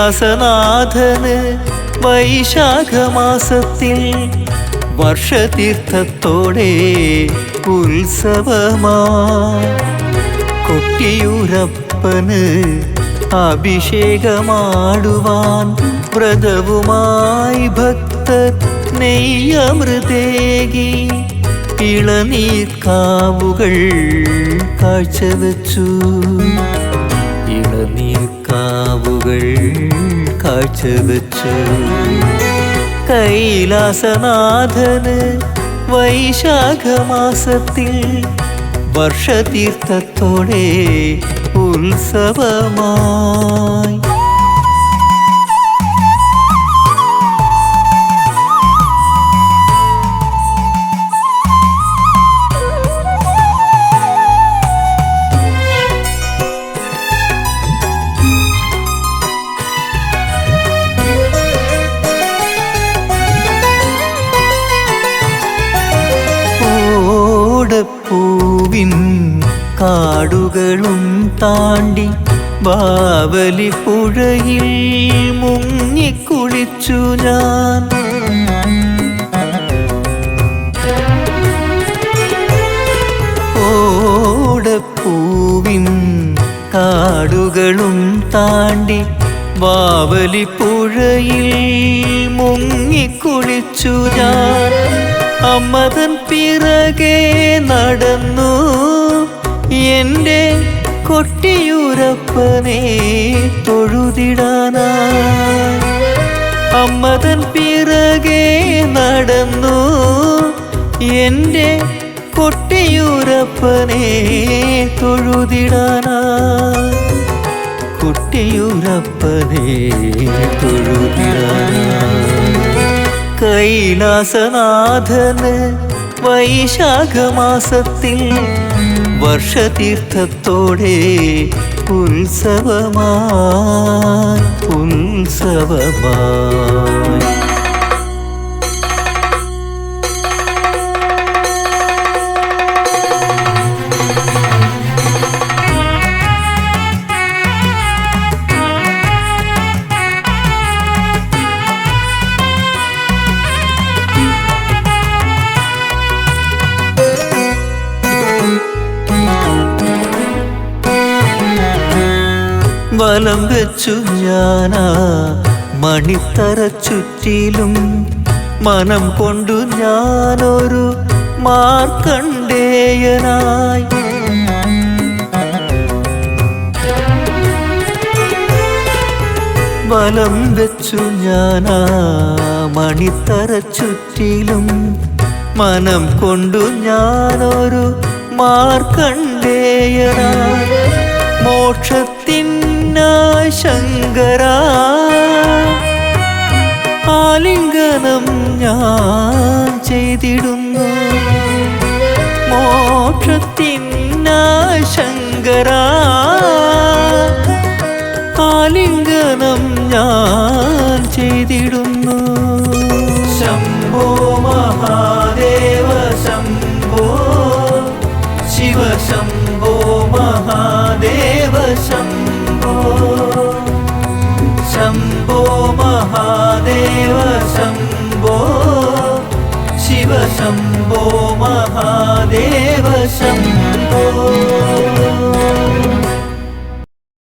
കൈലാസനാഥന് വൈശാഖമാസത്തിൽ വർഷതീർത്ഥത്തോടെ ഉത്സവമാ. കൊട്ടിയൂരപ്പന് അഭിഷേകമാടുവാൻ വ്രതവുമായി ഭക്തർ നെയ്യമൃതേകി. ഇളനീർക്കാവുകൾ കാഴ്ചവെച്ചു. ഇളനീർക്കാവുകൾ കാഴ്ചവെച്ചു. കൈലാസനാഥന് വൈശാഖമാസത്തിൽ വർഷതീർത്ഥത്തോടെ ഉത്സവമായി. ഓടപ്പൂവിൻ കാടുകളും താണ്ടി ബാവലി പുഴയിൽ മുങ്ങിക്കുളിച്ചു ഞാൻ. ഓടപ്പൂവിൻ കാടുകളും താണ്ടി ബാവലി പുഴയിൽ മുങ്ങിക്കുളിച്ചു ഞാൻ. അമ്മതൻ പിറകെ നടന്നു. എന്റെ കൊട്ടിയൂരപ്പനെ തൊഴുതിടാനായി അമ്മതൻ പിറകെ നടന്നു. എന്റെ കൊട്ടിയൂരപ്പനെ തൊഴുതിടാനായി കുട്ടിയൂരപ്പനെ തൊഴുതിടാനായി കൈലാസനാഥന് വൈശാഖമാസത്തിൽ വർഷതീർത്ഥത്തോടെ ഉത്സവമാ ഉത്സവമായി വലം വെച്ചു ഞാനാ. മണിത്തറ ചുറ്റിലും മനം കൊണ്ടു ഞാനൊരു മാർക്കണ്ടേയനായി വലം വെച്ചു ഞാനാ. മണിത്തറ ചുറ്റിലും മനം കൊണ്ടു ഞാനൊരു മാർക്കണ്ടേയനായി മോക്ഷത്തിനായി ശങ്കര ആലിംഗനം ഞാൻ ചെയ്തിടുന്നു. മോക്ഷത്തിനായി ശങ്കര ആലിംഗനം ഞാൻ शम्भो महादेव शम्भो